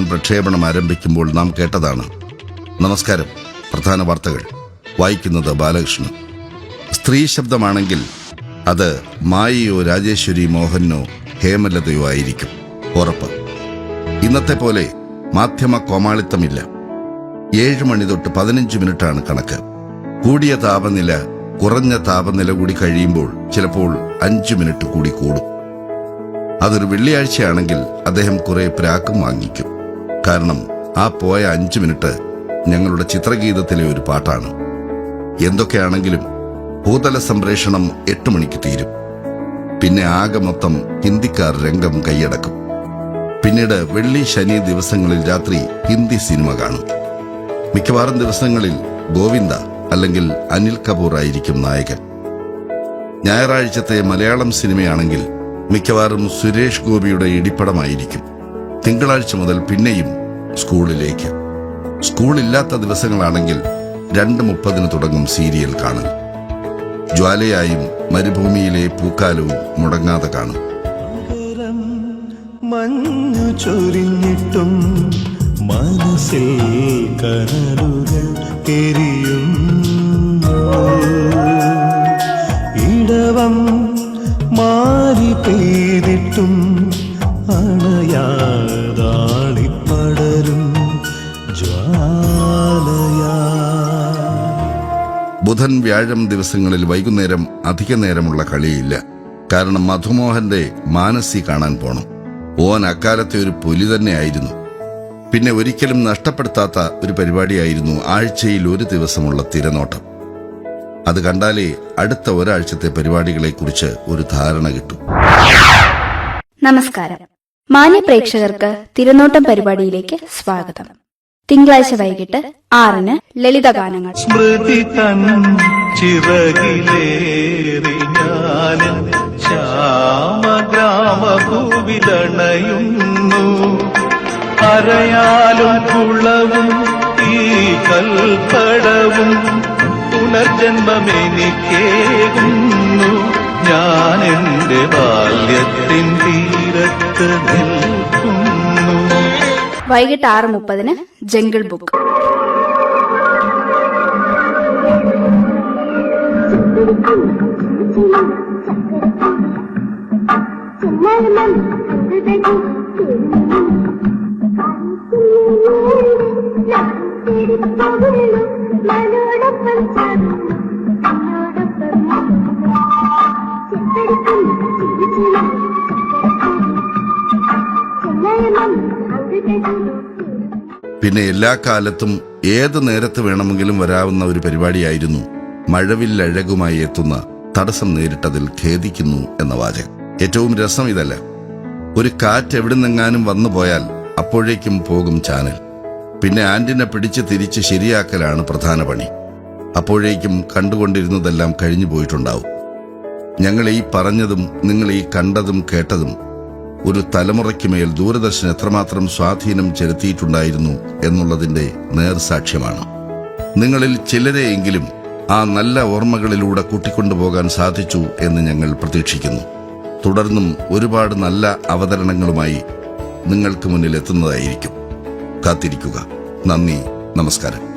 പ്രക്ഷേപണം ആരംഭിക്കുമ്പോൾ നാം കേട്ടതാണ്. നമസ്കാരം. പ്രധാന വാർത്തകൾ. വായിക്കുന്നത് ബാലകൃഷ്ണൻ. സ്ത്രീ ശബ്ദമാണെങ്കിൽ അത് മായയോ രാജേശ്വരി മോഹനോ ഹേമലതയോ ആയിരിക്കും. ഉറപ്പ്. ഇന്നത്തെ പോലെ മാധ്യമ കോമാളിത്തമില്ല. ഏഴ് മണി തൊട്ട് പതിനഞ്ച് മിനിറ്റാണ് കണക്ക്. കൂടിയ താപനില കുറഞ്ഞ താപനില കൂടി കഴിയുമ്പോൾ ചിലപ്പോൾ അഞ്ച് മിനിറ്റ് കൂടി കൂടും. അതൊരു വെള്ളിയാഴ്ചയാണെങ്കിൽ അദ്ദേഹം കുറെ പ്രാക്കും വാങ്ങിക്കും. കാരണം ആ പോയ അഞ്ച് മിനിറ്റ് ഞങ്ങളുടെ ചിത്രഗീതത്തിലെ ഒരു പാട്ടാണ്. എന്തൊക്കെയാണെങ്കിലും ഭൂതല സംപ്രേഷണം എട്ട് മണിക്ക് തീരും. പിന്നെ ആകെ മൊത്തം ഹിന്ദിക്കാർ രംഗം കൈയടക്കും. പിന്നീട് വെള്ളി ശനി ദിവസങ്ങളിൽ രാത്രി ഹിന്ദി സിനിമ കാണും. മിക്കവാറും ദിവസങ്ങളിൽ ഗോവിന്ദ അല്ലെങ്കിൽ അനിൽ കപൂർ ആയിരിക്കും നായകൻ. ഞായറാഴ്ചത്തെ മലയാളം സിനിമയാണെങ്കിൽ മിക്കവാറും സുരേഷ് ഗോപിയുടെ ഇടിപ്പടമായിരിക്കും. തിങ്കളാഴ്ച മുതൽ പിന്നെയും സ്കൂളിലേക്ക്. സ്കൂളില്ലാത്ത ദിവസങ്ങളാണെങ്കിൽ രണ്ട് മുപ്പതിന് തുടങ്ങും സീരിയൽ കാണും ജ്വാലയായും മരുഭൂമിയിലെ പൂക്കാലവും മുടങ്ങാതെ കാണും. ചൊരിഞ്ഞിട്ടും മനസ്സിൽ കനലുകൾ ഇടവം മാറി പെയ്തിട്ടും അണയാതാളിപ്പടരും ജ്വാലയാ. ബുധൻ വ്യാഴം ദിവസങ്ങളിൽ വൈകുന്നേരം അധിക നേരമുള്ള കളിയില്ല. കാരണം മധുമോഹന്റെ മാനസി കാണാൻ പോണം. ഓൻ അക്കാലത്തെ ഒരു പുലി തന്നെയായിരുന്നു. പിന്നെ ഒരിക്കലും നഷ്ടപ്പെടുത്താത്ത ഒരു പരിപാടിയായിരുന്നു ആഴ്ചയിൽ ഒരു ദിവസമുള്ള തിരനോട്ടം. അത് കണ്ടാലേ അടുത്ത ഒരാഴ്ചത്തെ പരിപാടികളെക്കുറിച്ച് ഒരു ധാരണ കിട്ടും. നമസ്കാരം. മാന്യ പ്രേക്ഷകർക്ക് തിരുനോട്ടം പരിപാടിയിലേക്ക് സ്വാഗതം. തിങ്കളാഴ്ച വൈകിട്ട് ആറിന് ലളിതഗാനങ്ങൾ. സ്മൃതി തൻ ചിറകിലേറി ഞാനും ശ്യാമഗ്രാമഭൂവിലണയുന്നു അരയാലും കുളവും ഈ കൽപ്പടവും പുനർജന്മമെനിക്കേകുന്നു. ഞാൻ എന്റെ ബാല്യത്തിൻ തീരത്ത് നിൽക്കുന്നു. വൈകിട്ട് ആറ് മുപ്പതിന് ജംഗിൾ ബുക്ക്. പിന്നെ എല്ലാ കാലത്തും ഏത് നേരത്ത് വേണമെങ്കിലും വരാവുന്ന ഒരു പരിപാടിയായിരുന്നു മഴവില്ലഴകുമായി എത്തുന്ന തടസ്സം നേരിട്ടതിൽ ഖേദിക്കുന്നു എന്ന വാചകം. ഏറ്റവും രസം ഇതല്ല. ഒരു കാറ്റ് എവിടുന്നെങ്ങാനും വന്നു പോയാൽ അപ്പോഴേക്കും പോകും ചാനൽ. പിന്നെ ആന്റിനെ പിടിച്ച് തിരിച്ച് ശരിയാക്കലാണ് പ്രധാന പണി. അപ്പോഴേക്കും കണ്ടുകൊണ്ടിരുന്നതെല്ലാം കഴിഞ്ഞു പോയിട്ടുണ്ടാവും ഞങ്ങൾ ഈ പറഞ്ഞതും നിങ്ങൾ ഈ കണ്ടതും കേട്ടതും ഒരു തലമുറയ്ക്ക് മേൽ ദൂരദർശൻ എത്രമാത്രം സ്വാധീനം ചെലുത്തിയിട്ടുണ്ടായിരുന്നു എന്നുള്ളതിന്റെ നേർസാക്ഷ്യമാണ്. നിങ്ങളിൽ ചിലരെയെങ്കിലും ആ നല്ല ഓർമ്മകളിലൂടെ കൂട്ടിക്കൊണ്ടുപോകാൻ സാധിച്ചു എന്ന് ഞങ്ങൾ പ്രതീക്ഷിക്കുന്നു. തുടർന്നും ഒരുപാട് നല്ല അവതരണങ്ങളുമായി നിങ്ങൾക്ക് മുന്നിൽ എത്തുന്നതായിരിക്കും കാത്തിരിക്കുക. നന്ദി. നമസ്കാരം.